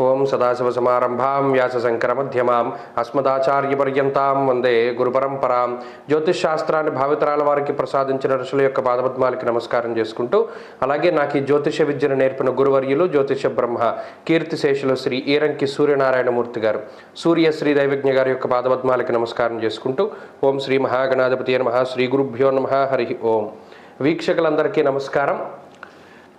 ఓం సదాశివసమారంభాం వ్యాసశంకరమధ్యమాం అస్మదాచార్యపర్యంతాం వందే గురుపరంపరాం. జ్యోతిష్ శాస్త్రాన్ని భావితరాల వారికి ప్రసాదించిన ఋషుల యొక్క పాదపద్మాలకి నమస్కారం చేసుకుంటూ అలాగే నాకు ఈ జ్యోతిష విద్యను నేర్పిన గురువర్యులు జ్యోతిష బ్రహ్మ కీర్తిశేషులు శ్రీ ఈరంకి సూర్యనారాయణమూర్తి గారు. సూర్య శ్రీ దైవజ్ఞ గారి యొక్క పాదపద్మాలకి నమస్కారం చేసుకుంటూ ఓం శ్రీ మహాగణాధిపతి నమ శ్రీ గురుభ్యో నమ హరి ఓం. వీక్షకులందరికీ నమస్కారం.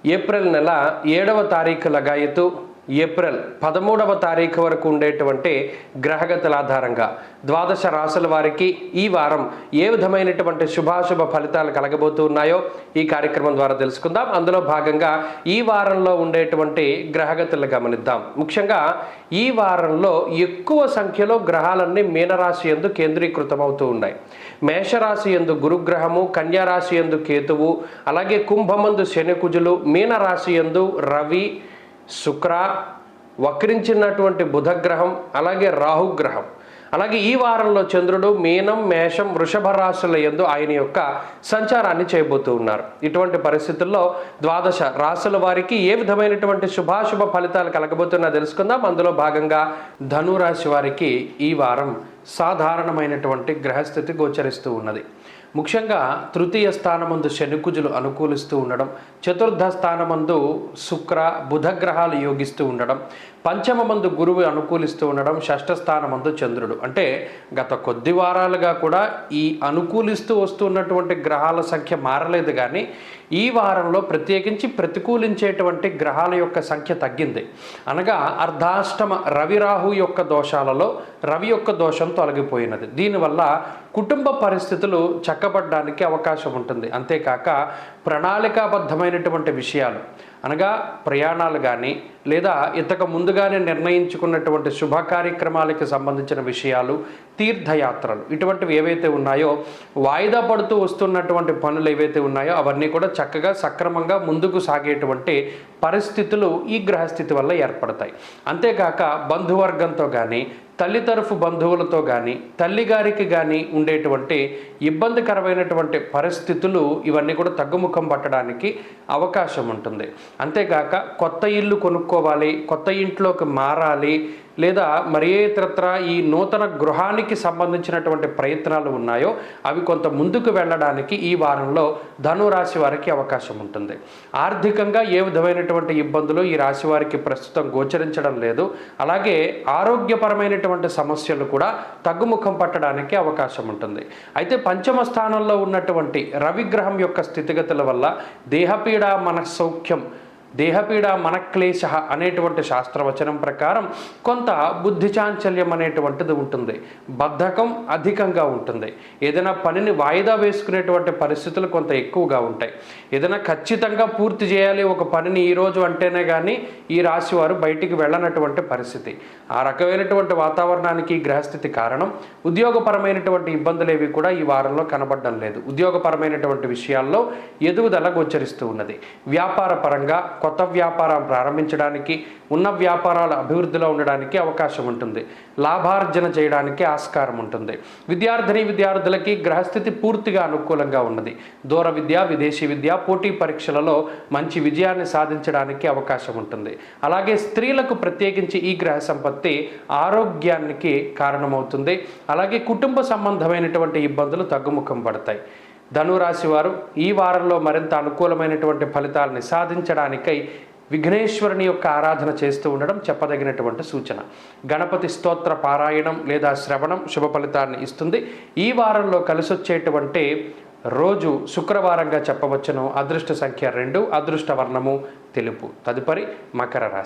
ఏప్రిల్ నెల ఏడవ తారీఖు లగాయతు ఏప్రిల్ పదమూడవ తారీఖు వరకు ఉండేటువంటి గ్రహగతుల ఆధారంగా ద్వాదశ రాసుల వారికి ఈ వారం ఏ విధమైనటువంటి శుభాశుభ ఫలితాలు కలగబోతూ ఉన్నాయో ఈ కార్యక్రమం ద్వారా తెలుసుకుందాం. అందులో భాగంగా ఈ వారంలో ఉండేటువంటి గ్రహగతులు గమనిద్దాం. ముఖ్యంగా ఈ వారంలో ఎక్కువ సంఖ్యలో గ్రహాలన్నీ మీనరాశి ఎందు కేంద్రీకృతమవుతూ ఉన్నాయి. మేషరాశి ఎందు గురుగ్రహము కన్యారాశి ఎందు కేతువు అలాగే కుంభమందు శనికుజులు మీనరాశి ఎందు రవి శుక్ర వక్రించినటువంటి బుధగ్రహం అలాగే రాహుగ్రహం. అలాగే ఈ వారంలో చంద్రుడు మీనం మేషం వృషభ రాశుల ఎందు ఆయన యొక్క సంచారాన్ని చేయబోతూ ఉన్నారు. ఇటువంటి పరిస్థితుల్లో ద్వాదశ రాశుల వారికి ఏ విధమైనటువంటి శుభాశుభ ఫలితాలు కలగబోతున్నా తెలుసుకుందాం. అందులో భాగంగా ధనురాశి వారికి ఈ వారం సాధారణమైనటువంటి గ్రహస్థితి గోచరిస్తూ ఉన్నది. ముఖ్యంగా తృతీయ స్థానమందు శనికుజులు అనుకూలిస్తూ ఉండడం చతుర్థ స్థానమందు శుక్ర బుధ గ్రహాలు యోగిస్తూ ఉండడం పంచమ మందు గురువు అనుకూలిస్తూ ఉండడం షష్ఠ స్థానమందు చంద్రుడు. అంటే గత కొద్ది వారాలుగా కూడా ఈ అనుకూలిస్తూ వస్తున్నటువంటి గ్రహాల సంఖ్య మారలేదు కానీ ఈ వారంలో ప్రత్యేకించి ప్రతికూలించేటువంటి గ్రహాల యొక్క సంఖ్య తగ్గింది. అనగా అర్ధాష్టమ రవిరాహు యొక్క దోషాలలో రవి యొక్క దోషం తొలగిపోయినది. దీనివల్ల కుటుంబ పరిస్థితులు చక్క చక్కబడడానికి అవకాశం ఉంటుంది. అంతేకాక ప్రణాళికాబద్ధమైనటువంటి విషయాలు. అనగా ప్రయాణాలు కానీ లేదా ఇంతకు ముందుగానే నిర్ణయించుకున్నటువంటి శుభ కార్యక్రమాలకి సంబంధించిన విషయాలు తీర్థయాత్రలు ఇటువంటివి ఏవైతే ఉన్నాయో వాయిదా పడుతూ వస్తున్నటువంటి పనులు ఏవైతే ఉన్నాయో అవన్నీ కూడా చక్కగా సక్రమంగా ముందుకు సాగేటువంటి పరిస్థితులు ఈ గ్రహస్థితి వల్ల ఏర్పడతాయి. అంతేకాక బంధువర్గంతో కానీ తల్లి తరఫు బంధువులతో కానీ తల్లిగారికి కానీ ఉండేటువంటి ఇబ్బందికరమైనటువంటి పరిస్థితులు ఇవన్నీ కూడా తగ్గుముఖం పట్టడానికి అవకాశం ఉంటుంది. అంతేగాక కొత్త ఇల్లు కొనుక్కోవాలి కొత్త ఇంట్లోకి మారాలి లేదా మరి ఇతరత్ర ఈ నూతన గృహానికి సంబంధించినటువంటి ప్రయత్నాలు ఉన్నాయో అవి కొంత ముందుకు వెళ్ళడానికి ఈ వారంలో ధను రాశి వారికి అవకాశం ఉంటుంది. ఆర్థికంగా ఏ విధమైనటువంటి ఇబ్బందులు ఈ రాశి వారికి ప్రస్తుతం గోచరించడం లేదు. అలాగే ఆరోగ్యపరమైనటువంటి సమస్యలు కూడా తగ్గుముఖం పట్టడానికి అవకాశం ఉంటుంది. అయితే పంచమ స్థానంలో ఉన్నటువంటి రవిగ్రహం యొక్క స్థితిగతుల వల్ల దేహపీడ మనస్సౌఖ్యం దేహపీడ మనక్లేశ అనేటువంటి శాస్త్రవచనం ప్రకారం కొంత బుద్ధి చాంచల్యం అనేటువంటిది ఉంటుంది. బద్ధకం అధికంగా ఉంటుంది. ఏదైనా పనిని వాయిదా వేసుకునేటువంటి పరిస్థితులు కొంత ఎక్కువగా ఉంటాయి. ఏదైనా ఖచ్చితంగా పూర్తి చేయాలి ఒక పనిని ఈరోజు అంటేనే కానీ ఈ రాశి వారు బయటికి వెళ్ళనటువంటి పరిస్థితి. ఆ రకమైనటువంటి వాతావరణానికి గ్రహస్థితి కారణం. ఉద్యోగపరమైనటువంటి ఇబ్బందులు ఏవి కూడా ఈ వారంలో కనబడడం లేదు. ఉద్యోగపరమైనటువంటి విషయాల్లో ఎదుగుదల గోచరిస్తూ ఉన్నది. వ్యాపార పరంగా కొత్త వ్యాపారం ప్రారంభించడానికి ఉన్న వ్యాపారాల అభివృద్ధిలో ఉండడానికి అవకాశం ఉంటుంది. లాభార్జన చేయడానికి ఆస్కారం ఉంటుంది. విద్యార్థిని విద్యార్థులకి గ్రహస్థితి పూర్తిగా అనుకూలంగా ఉన్నది. దూర విద్య విదేశీ విద్య పోటీ పరీక్షలలో మంచి విజయాన్ని సాధించడానికి అవకాశం ఉంటుంది. అలాగే స్త్రీలకు ప్రత్యేకించి ఈ గ్రహ సంపత్తి ఆరోగ్యానికి కారణమవుతుంది. అలాగే కుటుంబ సంబంధమైనటువంటి ఇబ్బందులు తగ్గుముఖం పడతాయి. ధనురాశి వారు ఈ వారంలో మరింత అనుకూలమైనటువంటి ఫలితాలని సాధించడానికై విఘ్నేశ్వరుని యొక్క ఆరాధన చేస్తూ ఉండడం చెప్పదగినటువంటి సూచన. గణపతి స్తోత్ర పారాయణం లేదా శ్రవణం శుభ ఫలితాన్ని ఇస్తుంది. ఈ వారంలో కలిసొచ్చేటువంటి రోజు శుక్రవారంగా చెప్పవచ్చును. అదృష్ట సంఖ్య రెండు అదృష్ట వర్ణము తెలుపు. తదుపరి మకర రాశి.